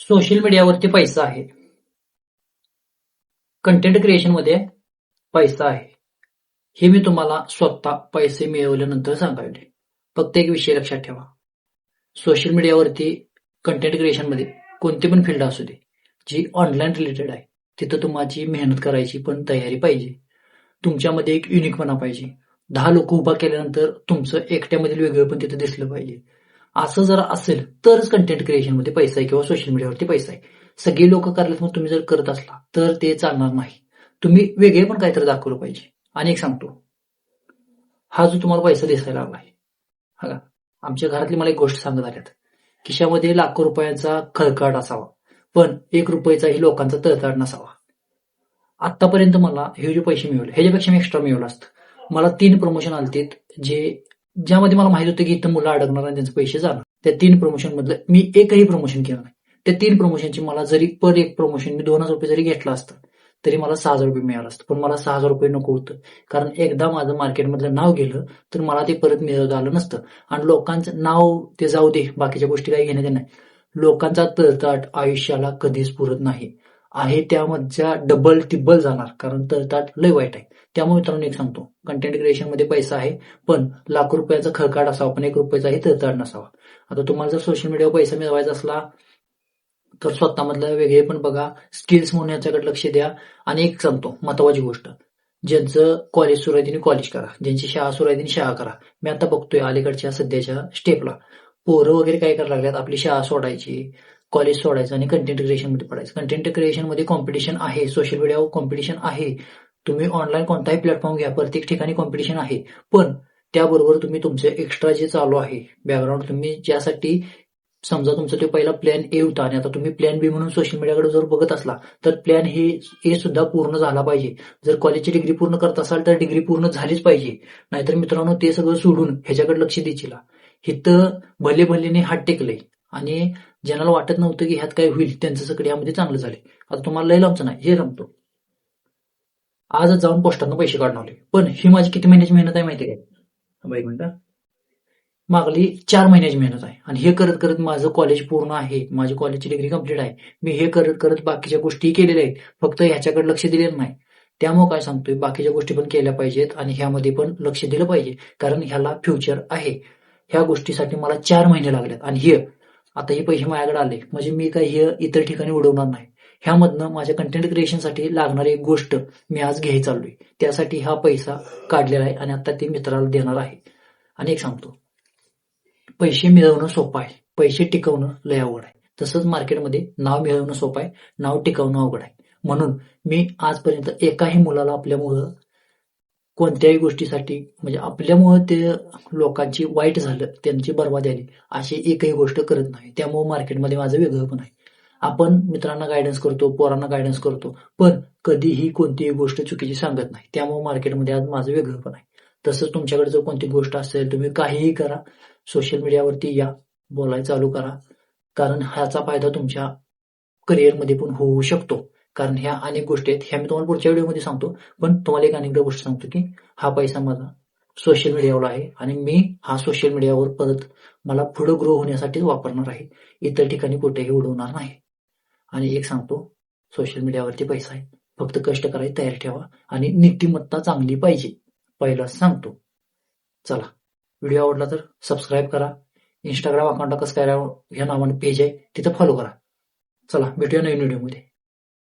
Social मीडियावरती पैसा आहे. कंटेंट क्रिएशनमध्ये पैसा आहे. हे मी तुम्हाला स्वतः पैसे मिळवल्यानंतर सांगायले फक्त एक विषय लक्षात ठेवा. सोशल मीडियावरती कंटेंट क्रिएशनमध्ये कोणती पण फील्ड असू दे जी ऑनलाईन रिलेटेड आहे तिथं तुम्हाची मेहनत करायची पण तयारी पाहिजे. तुमच्यामध्ये एक युनिकपणा पाहिजे. दहा लोक उभा केल्यानंतर तुमचं एकट्यामधील वेगळं पण तिथं दिसलं पाहिजे. असं जर असेल तरच कंटेंट क्रिएशनमध्ये पैसा आहे किंवा सोशल मीडियावरती पैसा आहे. सगळे लोक करलेत मग तुम्ही जर करत असला तर ते चालणार नाही. तुम्ही वेगळे पण काहीतरी दाखवलं पाहिजे. आणि एक सांगतो हा जो तुम्हाला पैसा दिसायला लागलाय हा आमच्या घरातली मला एक गोष्ट सांगत आल्यात. खिशामध्ये लाखो रुपयांचा खळकाट असावा पण एक रुपयाचाही लोकांचा तळताट नसावा. आतापर्यंत मला हे जे पैसे मिळवले ह्याच्यापेक्षा मी एक्स्ट्रा मिळवलं असतं. मला तीन प्रमोशन आलतीत जे ज्यामध्ये मला माहीत होतं की इथं मुलं अडकणार आणि त्यांचे पैसे जाणार. त्या तीन प्रमोशन मधलं मी एकही प्रमोशन केलं नाही. त्या तीन प्रमोशनची मला जरी पर एक प्रमोशन मी दोन हजार रुपये जरी घेतलं असतं तरी मला सहा हजार रुपये मिळालं असतं. पण मला सहा हजार रुपये नको होतं. कारण एकदा माझं मार्केटमधलं नाव गेलं तर मला ते परत मिळवता आलं नसतं. आणि लोकांचं नाव ते जाऊ दे बाकीच्या गोष्टी काही घेण्यात नाही. लोकांचा तळताट आयुष्याला कधीच पुरत नाही. आहे त्यामधच्या डबल टिब्बल जाणार. कारण तळताट लय वाईट आहे. त्यामुळे मित्रांनो एक सांगतो. कंटेंट क्रिएशनमध्ये पैसा आहे पण लाख रुपयाचा खळकाट असावा पण एक रुपयाचाही तळताड नसावा. आता तुम्हाला जर सोशल मीडियावर पैसा मिळवायचा असला तर स्वतःमधलं वेगळे पण बघा. स्किल्स म्हणून याच्याकडे लक्ष द्या. आणि एक सांगतो महत्वाची गोष्ट. ज्यांचं कॉलेज सुरू आहे कॉलेज करा. ज्यांची शाळा सुरू आहे त्यांनी शाळा करा. मी आता बघतोय अलीकडच्या सध्याच्या स्टेपला पोरं वगैरे काय करायला लागल्यात? आपली शाळा सोडायची. कॉलेज सोडायचं आणि कंटेंट क्रिएशनमध्ये पडायचं. कंटेंट क्रिएशनमध्ये कॉम्पिटिशन आहे. सोशल मीडियावर कॉम्पिटिशन आहे. तुम्ही ऑनलाईन कोणताही प्लॅटफॉर्म घ्या प्रत्येक ठिकाणी कॉम्पिटिशन आहे. पण त्याबरोबर तुम्ही तुमचे एक्स्ट्रा जे चालू आहे बॅकग्राऊंड तुम्ही ज्यासाठी समजा तुमचा तो पहिला प्लॅन ए होता आणि आता तुम्ही प्लॅन बी म्हणून सोशल मीडियाकडे जर बघत असला तर प्लॅन हे ए सुद्धा पूर्ण झाला पाहिजे. जर कॉलेजची डिग्री पूर्ण करत असाल तर डिग्री पूर्ण झालीच पाहिजे. नाहीतर मित्रांनो ते सगळं सोडून ह्याच्याकडे लक्ष द्यायची इथं भले भलेने हात टेकले आणि ज्यांना वाटत नव्हतं की ह्यात काय होईल त्यांचं सगळं यामध्ये चांगलं झाले आता तुम्हाला लय लांबचं नाही हे रमतो. आज जाऊन पोस्टातनं पैसे काढणवले पण ही माझी किती महिन्याची मेहनत आहे माहिती काय एक मिनिट. मागली चार महिन्याची मेहनत आहे. आणि हे करत करत माझं कॉलेज पूर्ण आहे. माझी कॉलेजची डिग्री कंप्लीट आहे. मी हे करत करत बाकीच्या गोष्टी केलेल्या आहेत. फक्त ह्याच्याकडे लक्ष दिलेलं नाही. त्यामुळे काय सांगतोय बाकीच्या गोष्टी पण केल्या पाहिजेत आणि ह्यामध्ये पण लक्ष दिलं पाहिजे. कारण ह्याला फ्युचर आहे. ह्या गोष्टीसाठी मला चार महिने लागलेत आणि हे आता हे पैसे माझ्याकडे आले. म्हणजे मी काही हे इतर ठिकाणी उडवणार नाही. ह्यामधनं माझ्या कंटेंट क्रिएशनसाठी लागणारी एक गोष्ट मी आज घ्यायला चाललोय. त्यासाठी हा पैसा काढलेला आहे आणि आता ते मित्राला देणार आहे. आणि एक सांगतो. पैसे मिळवणं सोपं आहे. पैसे टिकवणं लय अवघड आहे. तसंच मार्केटमध्ये नाव मिळवणं सोपं आहे. नाव टिकवणं अवघड आहे. म्हणून मी आजपर्यंत एकाही मुलाला आपल्यामुळं कोणत्याही गोष्टीसाठी म्हणजे आपल्यामुळं ते लोकांची वाईट झालं त्यांची बर्बादी आली अशी एकही गोष्ट करत नाही. त्यामुळे मार्केटमध्ये माझं वेगळं पण आहे. आपण मित्रांना गायडन्स करतो पोरांना गायडन्स करतो पण कधीही कोणतीही गोष्ट चुकीची सांगत नाही. त्यामुळे मार्केटमध्ये आज माझं वेगळं पण आहे. तसंच तुमच्याकडे जर कोणती गोष्ट असेल तुम्ही काहीही करा. सोशल मीडियावरती या. बोलायला चालू करा. कारण ह्याचा फायदा तुमच्या करिअरमध्ये पण होऊ शकतो. कारण ह्या अनेक गोष्टी आहेत. ह्या मी तुम्हाला पुढच्या व्हिडिओमध्ये सांगतो. पण तुम्हाला एक अनेकदा गोष्ट सांगतो की हा पैसा माझा सोशल मीडियावर आहे आणि मी हा सोशल मीडियावर परत मला पुढे ग्रो होण्यासाठीच वापरणार आहे. इतर ठिकाणी कुठेही उडवणार नाही. आणि एक सांगतो सोशल मीडियावरती पैसा आहे. फक्त कष्ट करायची तयारी ठेवा आणि नीतिमत्ता चांगली पाहिजे. पहिला सांगतो. चला व्हिडिओ आवडला तर सबस्क्राईब करा. इंस्टाग्राम अकाउंट कसं काय ह्या नावाने पेज आहे तिथं फॉलो करा. चला भेटूया नवीन व्हिडिओमध्ये.